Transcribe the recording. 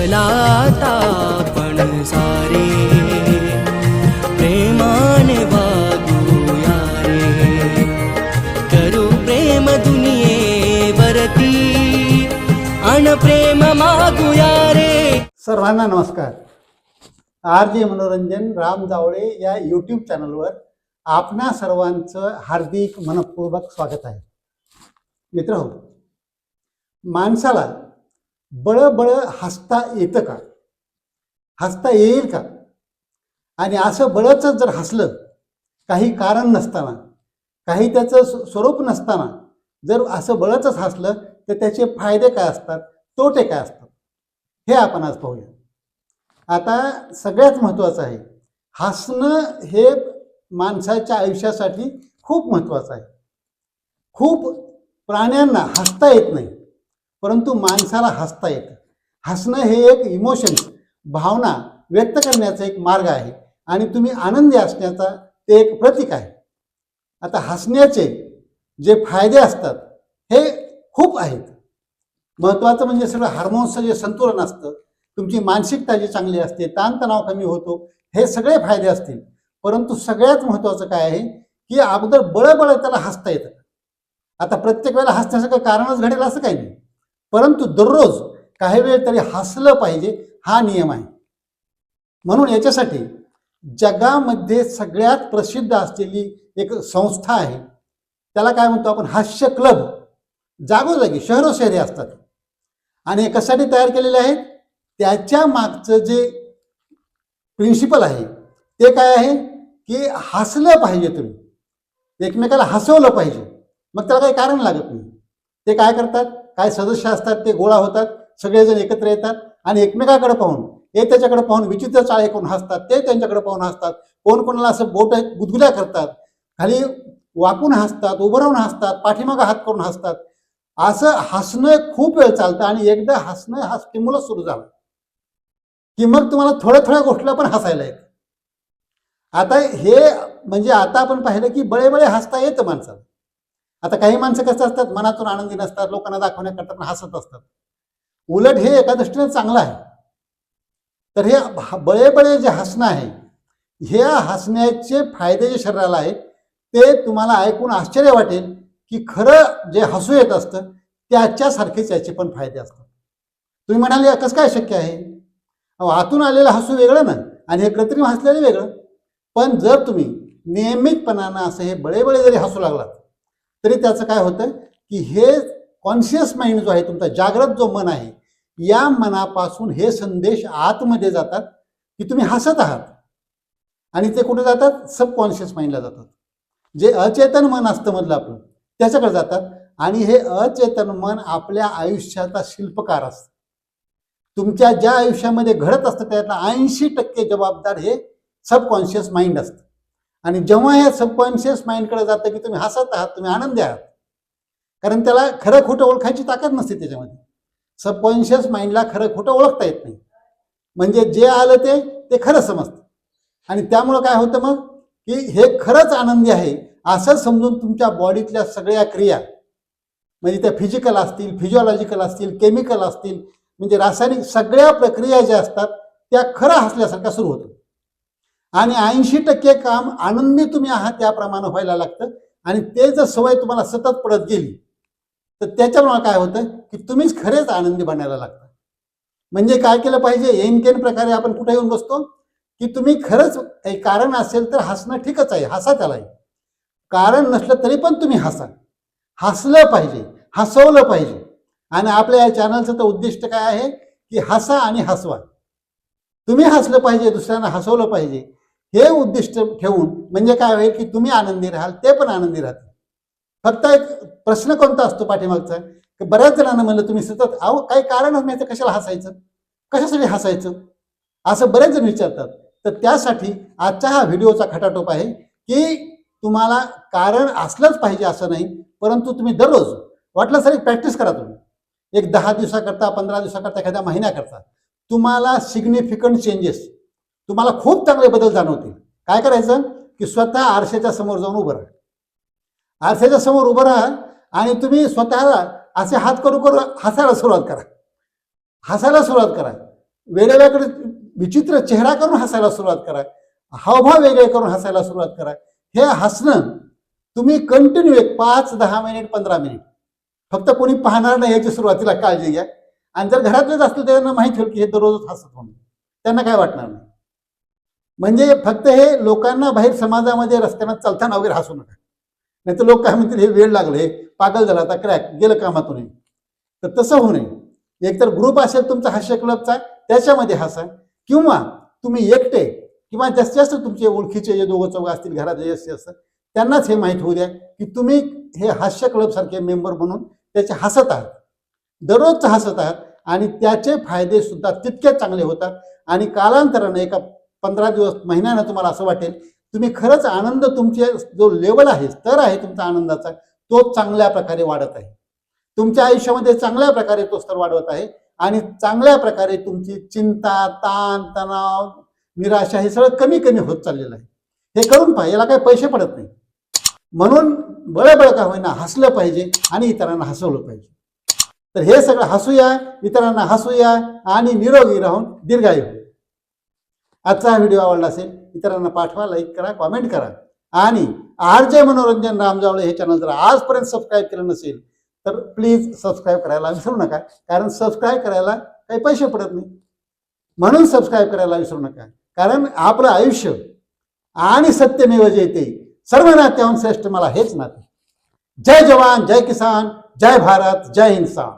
चला सारे. प्रेमाने वागूया रे करू प्रेम दुनियेवरती अन प्रेम मागूया रे सर्वांना नमस्कार. आर जे मनोरंजन राम जावळे या यूट्यूब चॅनलवर आपणा सर्वांचं हार्दिक मनपूर्वक स्वागत आहे. मित्र हो माणसाला बळबळ हसता येतं का? हसता येईल का? आणि असं बळच जर हसलं काही कारण नसताना काही त्याचं स्व- स्वरूप नसताना जर असं बळचंच हसलं तर त्याचे फायदे काय असतात? तोटे काय असतात? हे आपण आज पाहूया. आता सगळ्यात महत्त्वाचं आहे हसणं हे माणसाच्या आयुष्यासाठी खूप महत्त्वाचं आहे. खूप प्राण्यांना हसता येत नाही. परंतु माणसाला हसता येतं. हसणं हे एक इमोशन्स भावना व्यक्त करण्याचा एक मार्ग आहे आणि तुम्ही आनंदी असण्याचा ते एक प्रतीक आहे. आता हसण्याचे जे फायदे असतात हे खूप आहेत. महत्त्वाचं म्हणजे सगळं हार्मोन्सचं जे संतुलन असतं तुमची मानसिकता जी चांगली असते ताणतणाव कमी होतो हे सगळे फायदे असतील. परंतु सगळ्यात महत्त्वाचं काय आहे की अगोदर बळबळ त्याला हसता येतं. आता प्रत्येक वेळेला हसण्याचं कारणच घडेल असं काही नाही. परंतु दररोज काही वेळ तरी हसलं पाहिजे हा नियम आहे. म्हणून याच्यासाठी जगामध्ये सगळ्यात प्रसिद्ध असलेली एक संस्था आहे. त्याला काय म्हणतो आपण? हास्य क्लब. जागोजागी शहरोशहरी असतात. आणि हे कशासाठी तयार केलेले आहेत? त्याच्या मागचं जे प्रिन्सिपल आहे ते काय आहे? की हसलं पाहिजे तुम्ही. एकमेकाला हसवलं पाहिजे. मग त्याला काही कारण लागत नाही. ते काय करतात? काय सदस्य असतात ते गोळा होतात सगळेजण एकत्र येतात आणि एकमेकाकडे पाहून हे त्याच्याकडे पाहून विचित्र चाळे करून हसतात ते त्यांच्याकडे पाहून हसतात. कोण कोणाला असं बोट गुदगुल्या करतात खाली वाकून हसतात उभं राहून हसतात पाठीमागं हात करून हसतात. असं हसणं खूप वेळ चालतं आणि एकदा हसणं हा स्टिम्युलस सुरू झाला. की मग तुम्हाला थोड्या थोड्या गोष्टीला पण हसायला येतं. आता हे म्हणजे आता आपण पाहिलं की बळे बळे हसता येतं माणसाला. आता काही माणसं कसं असतात? मनातून आनंदी नसतात लोकांना दाखवण्याकरता पण हसत असतात. उलट हे एका दृष्टीने चांगलं आहे. तर हे बळे बळे जे हसणं आहे ह्या हसण्याचे फायदे जे शरीराला आहेत ते तुम्हाला ऐकून आश्चर्य वाटेल की खरं जे हसू येत असतं त्याच्यासारखेच याचे पण फायदे असतात. तुम्ही म्हणाले कसं काय शक्य आहे? अहो, आतून आलेलं हसू वेगळं ना आणि हे कृत्रिम हसलेलं वेगळं. पण जर तुम्ही नियमितपणानं असं हे बळेबळे जरी हसू लागलात तरी त्याचं काय होतं की हे कॉन्शियस माइंड जो आहे तुमचा जागृत जो मन आहे या मनापासून हे संदेश आतमध्ये जातात की तुम्ही हसत आहात. आणि ते कुठे जातात? सबकॉन्शियस माइंडला जातात. जे अचेतन मन असतं मधलं आपलं त्याच्याकडे जातात. आणि हे अचेतन मन आपल्या आयुष्याचा शिल्पकार असतं. तुमच्या ज्या आयुष्यामध्ये घडत असतं त्यातला ऐंशी टक्के जबाबदार हे सबकॉन्शियस माइंड असतं. आणि जेव्हा हे सबकॉन्शियस माइंडकडे जातं की तुम्ही हसत आहात तुम्ही आनंदी आहात कारण त्याला खरं खोटं ओळखायची ताकद नसते त्याच्यामध्ये. सबकॉन्शियस माइंडला खरं खोटं ओळखता येत नाही. म्हणजे जे आलं ते ते खरं समजतं. आणि त्यामुळं काय होतं मग की हे खरंच आनंदी आहे असं समजून तुमच्या बॉडीतल्या सगळ्या क्रिया म्हणजे त्या फिजिकल असतील फिजिओलॉजिकल असतील केमिकल असतील म्हणजे रासायनिक सगळ्या प्रक्रिया ज्या असतात त्या खरं हसल्यासारख्या सुरू होतात. आणि ऐंशी टक्के काम आनंदी तुम्ही आहात त्याप्रमाणे व्हायला लागतं. आणि ते जर सवय तुम्हाला सतत पडत गेली तर त्याच्यामुळे काय होतं की तुम्हीच खरेच आनंदी बनायला लागता. म्हणजे काय केलं पाहिजे? एनकेन प्रकारे आपण कुठे येऊन बसतो? की तुम्ही खरंच काही कारण असेल तर हसणं ठीकच आहे हसा त्यालाही कारण नसलं तरी पण तुम्ही हसा. हसलं पाहिजे हसवलं पाहिजे. आणि आपल्या या चॅनलचं तर उद्दिष्ट काय आहे? की हसा आणि हसवा. तुम्ही हसलं पाहिजे दुसऱ्यांना हसवलं पाहिजे. हे उद्दिष्ट ठेवून म्हणजे काय होईल की तुम्ही आनंदी राहाल ते पण आनंदी राहतील. फक्त एक प्रश्न कोणता असतो पाठीमागचा? की बऱ्याच जणांना म्हणलं तुम्ही सतत अहो काही कारणच नाही तर कशाला हसायचं? कशासाठी हसायचं? असं बरेच जण विचारतात. तर त्यासाठी आजचा हा व्हिडिओचा खटाटोप आहे की तुम्हाला कारण असलंच पाहिजे असं नाही परंतु तुम्ही दररोज वाटलं सर प्रॅक्टिस करा तुम्ही. एक दहा दिवसाकरता पंधरा दिवसाकरता एखाद्या महिन्याकरता तुम्हाला सिग्निफिकंट चेंजेस तुम्हाला खूप चांगले बदल जाणवतील. काय करायचं? की स्वतः आरशाच्या समोर जाऊन उभं राहा. आरशाच्या समोर उभं राहा आणि तुम्ही स्वतःला असे हात करू करू हसायला सुरुवात करा. हसायला सुरुवात करा. वेगवेगळ्याकडे विचित्र चेहरा करून हसायला सुरुवात करा. हावभाव वेगळे करून हसायला सुरुवात करा. हे हसणं तुम्ही कंटिन्यू एक पाच दहा मिनिट पंधरा मिनिट. फक्त कोणी पाहणार नाही याची सुरुवातीला काळजी घ्या. आणि जर घरातलेच असतील त्यांना माहिती होईल की हे दररोजच हसत म्हणून त्यांना काय वाटणार नाही. म्हणजे फक्त हे लोकांना बाहेर समाजामध्ये रस्त्यानं चालताना वगैरे हसू नका. नाही तर लोक काय म्हणतील हे वेळ लागले पागल झाला आता क्रॅक गेलं कामातून तर तसं होऊ नये. एकतर ग्रुप असेल तुमचा हास्य क्लबचा त्याच्यामध्ये हसा. किंवा तुम्ही एकटे किंवा जास्तीत जास्त तुमचे ओळखीचे जे दोघं चौघं असतील घरात जे असतं त्यांनाच हे माहीत होऊ द्या की तुम्ही हे हास्य क्लब सारखे मेंबर म्हणून त्याचे हसत आहात. दररोजचं हसत आहात आणि त्याचे फायदे सुद्धा तितकेच चांगले होतात आणि कालांतराने एका पंधरा दिवस महिन्यानं तुम्हाला असं वाटेल. तुम्ही खरंच आनंद तुमचे जो लेवल आहे स्तर आहे तुमचा आनंदाचा तो चांगल्या प्रकारे वाढत आहे. तुमच्या आयुष्यामध्ये चांगल्या प्रकारे तो स्तर वाढवत आहे आणि चांगल्या प्रकारे तुमची चिंता ताण तणाव निराशा हे सगळं कमी कमी होत चाललेलं आहे. हे करून पहा याला काही पैसे पडत नाही. म्हणून बळबळ का होईना हसलं पाहिजे आणि इतरांना हसवलं पाहिजे. तर हे सगळं हसूया इतरांना हसूया आणि निरोगी राहून दीर्घायू. आजचा हा व्हिडिओ आवडला असेल इतरांना पाठवा लाईक करा कॉमेंट करा. आणि आर जे मनोरंजन रामजावळे हे चॅनल जर आजपर्यंत सबस्क्राईब केलं नसेल तर प्लीज सबस्क्राईब करायला विसरू नका. कारण सबस्क्राईब करायला काही पैसे पडत नाही. म्हणून सबस्क्राईब करायला विसरू नका. कारण आपलं आयुष्य आणि सत्यमेव जयते सर्व नात्याहून श्रेष्ठ मला हेच नाते. जय जवान जय किसान जय भारत जय हिंसा